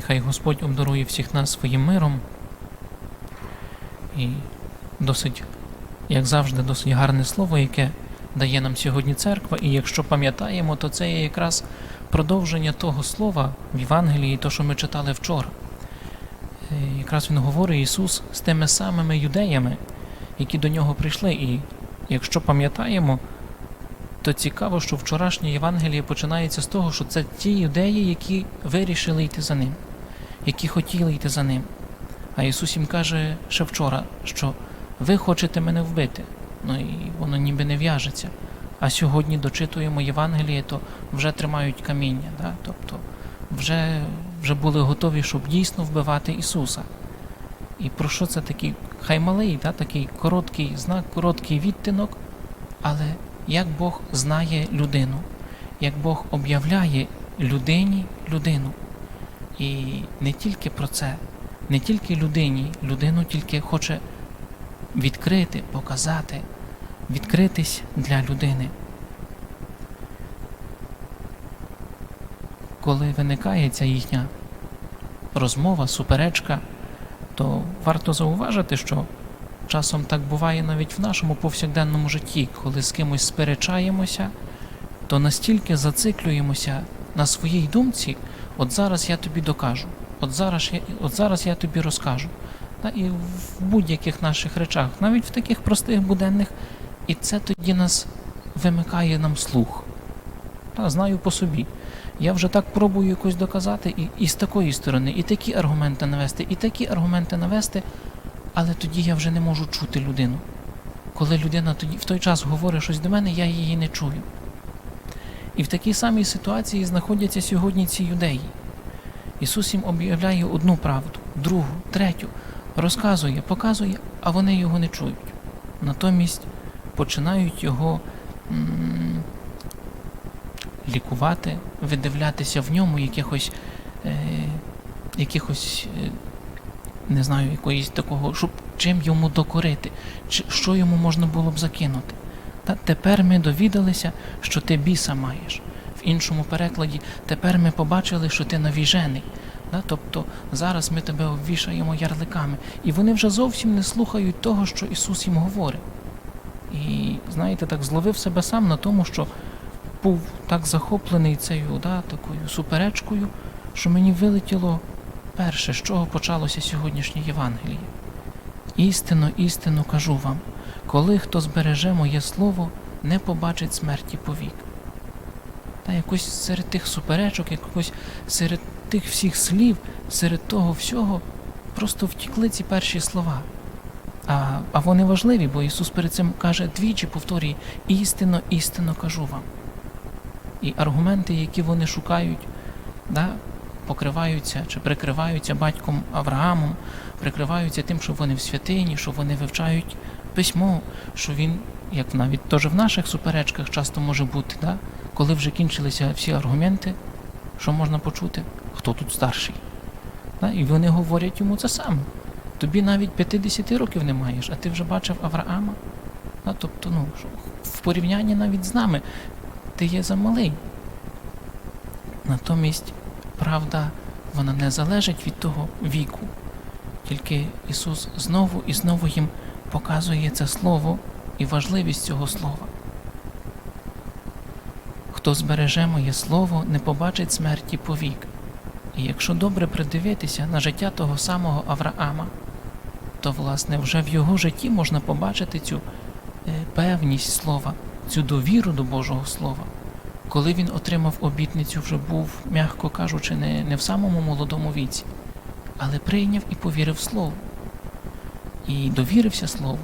Нехай Господь обдарує всіх нас своїм миром. І досить, як завжди, досить гарне слово, яке дає нам сьогодні церква. І якщо пам'ятаємо, то це є якраз продовження того слова в Євангелії, то, що ми читали вчора. Е, Якраз він говорить Ісус з тими самими юдеями, які до нього прийшли. І якщо пам'ятаємо, то цікаво, що вчорашнє Євангеліє починається з того, що це ті юдеї, які вирішили йти за ним, які хотіли йти за ним. А Ісус їм каже ще вчора, що ви хочете мене вбити. Ну і воно ніби не в'яжеться. А сьогодні дочитуємо Євангеліє, то вже тримають каміння. Да? Тобто вже, вже були готові, щоб дійсно вбивати Ісуса. І про що це такий хай малий, да? такий короткий знак, короткий відтинок, але як Бог знає людину, як Бог об'являє людині людину. І не тільки про це, не тільки людині, людину тільки хоче відкрити, показати, відкритись для людини. Коли виникає ця їхня розмова, суперечка, то варто зауважити, що часом так буває навіть в нашому повсякденному житті, коли з кимось сперечаємося, то настільки зациклюємося на своїй думці, от зараз я тобі докажу, от зараз я, от зараз я тобі розкажу. Та і в будь-яких наших речах, навіть в таких простих буденних, і це тоді нас вимикає нам слух. Та, знаю по собі. Я вже так пробую якось доказати, і, і з такої сторони, і такі аргументи навести, і такі аргументи навести, але тоді я вже не можу чути людину. Коли людина тоді в той час говорить щось до мене, я її не чую. І в такій самій ситуації знаходяться сьогодні ці юдеї. Ісус їм об'являє одну правду, другу, третю, розказує, показує, а вони його не чують. Натомість починають його м- лікувати, видивлятися в ньому якихось, е- якихось е- не знаю, якоїсь такого, щоб чим йому докорити, чи що йому можна було б закинути. Та тепер ми довідалися, що ти біса маєш. В іншому перекладі, тепер ми побачили, що ти навіжений. Да? Тобто зараз ми тебе обвішаємо ярликами. І вони вже зовсім не слухають того, що Ісус їм говорить. І знаєте, так зловив себе сам на тому, що був так захоплений цією да, такою суперечкою, що мені вилетіло перше, з чого почалося сьогоднішнє Євангеліє. Істинно, істинно кажу вам, коли хто збереже моє слово, не побачить смерті повік. Та якось серед тих суперечок, якось серед тих всіх слів, серед того всього, просто втікли ці перші слова. А, а вони важливі, бо Ісус перед цим каже двічі повторює істинно, істинно кажу вам. І аргументи, які вони шукають, да, покриваються чи прикриваються батьком Авраамом, прикриваються тим, що вони в святині, що вони вивчають письмо, що він, як навіть теж в наших суперечках часто може бути, да, коли вже кінчилися всі аргументи, що можна почути, хто тут старший. Да, і вони говорять йому це саме. Тобі навіть 50 років не маєш, а ти вже бачив Авраама. Да, тобто, ну, в порівнянні навіть з нами ти є замалий. Натомість правда вона не залежить від того віку. Тільки Ісус знову і знову їм показує це Слово і важливість цього слова. Хто збереже моє слово, не побачить смерті повік. І якщо добре придивитися на життя того самого Авраама, то, власне, вже в його житті можна побачити цю е, певність слова, цю довіру до Божого Слова. Коли він отримав обітницю, вже був, м'яко кажучи, не, не в самому молодому віці, але прийняв і повірив Слову. І довірився Слову,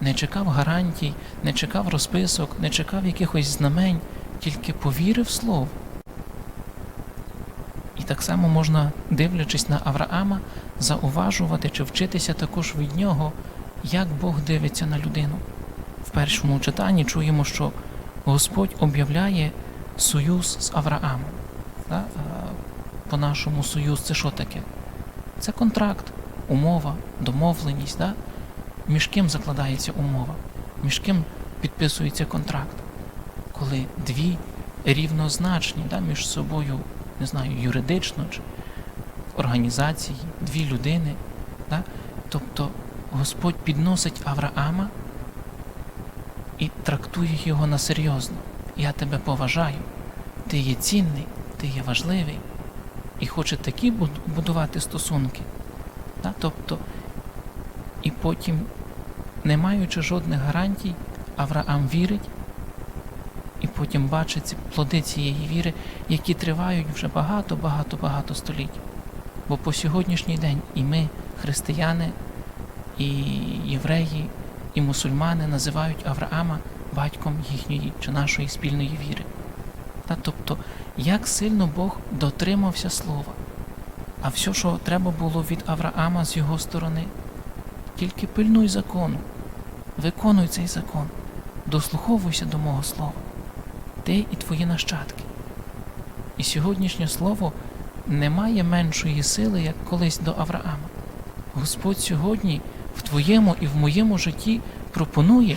не чекав гарантій, не чекав розписок, не чекав якихось знамень, тільки повірив Слову. І так само можна, дивлячись на Авраама, зауважувати чи вчитися також від нього, як Бог дивиться на людину. В першому читанні чуємо, що Господь об'являє союз з Авраамом. По-нашому союз це що таке? Це контракт, умова, домовленість. Да? Між ким закладається умова, між ким підписується контракт, коли дві рівнозначні да, між собою, не знаю, юридично чи організації, дві людини. Да? Тобто Господь підносить Авраама і трактує його на серйозно. Я тебе поважаю, ти є цінний, ти є важливий і хоче такі будувати стосунки. Да? Тобто, і потім, не маючи жодних гарантій, Авраам вірить і потім бачить ці плоди цієї віри, які тривають вже багато, багато, багато століть. Бо по сьогоднішній день і ми, християни, і євреї, і мусульмани називають Авраама батьком їхньої чи нашої спільної віри. Тобто, як сильно Бог дотримався слова. А все, що треба було від Авраама з його сторони, тільки пильнуй закону, виконуй цей закон, дослуховуйся до мого слова, ти і твої нащадки. І сьогоднішнє слово не має меншої сили, як колись до Авраама. Господь сьогодні в твоєму і в моєму житті пропонує,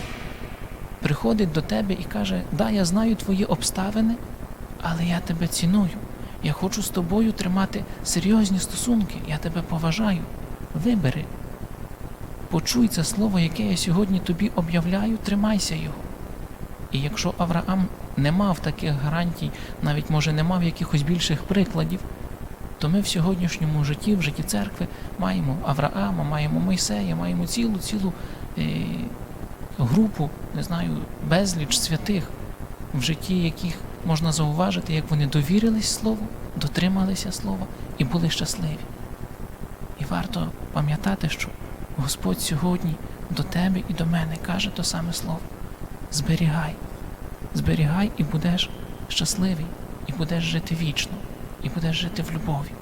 приходить до тебе і каже: Да, я знаю твої обставини, але я тебе ціную. Я хочу з тобою тримати серйозні стосунки, я тебе поважаю. Вибери. Почуй це слово, яке я сьогодні тобі об'являю, тримайся його. І якщо Авраам не мав таких гарантій, навіть може не мав якихось більших прикладів, то ми в сьогоднішньому житті, в житті церкви, маємо Авраама, маємо Мойсея, маємо цілу цілу е, групу, не знаю, безліч святих, в житті яких можна зауважити, як вони довірились Слову, дотрималися Слова і були щасливі. І варто пам'ятати, що Господь сьогодні до тебе і до мене каже то саме слово. Зберігай, зберігай і будеш щасливий, і будеш жити вічно, і будеш жити в любові.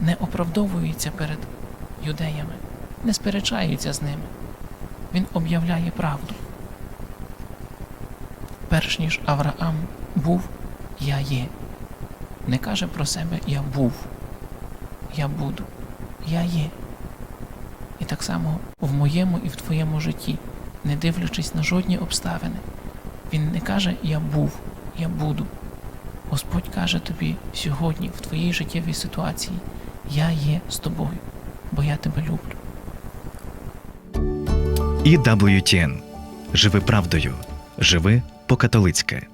Не оправдовується перед юдеями, не сперечається з ними. Він об'являє правду. Перш ніж Авраам був, я є. Не каже про себе я був, я буду, я є. І так само в моєму і в твоєму житті, не дивлячись на жодні обставини. Він не каже Я був, я буду. Господь каже тобі сьогодні, в твоїй життєвій ситуації, я є з тобою, бо я тебе люблю. EWTN. Живи правдою. Живи по-католицьки.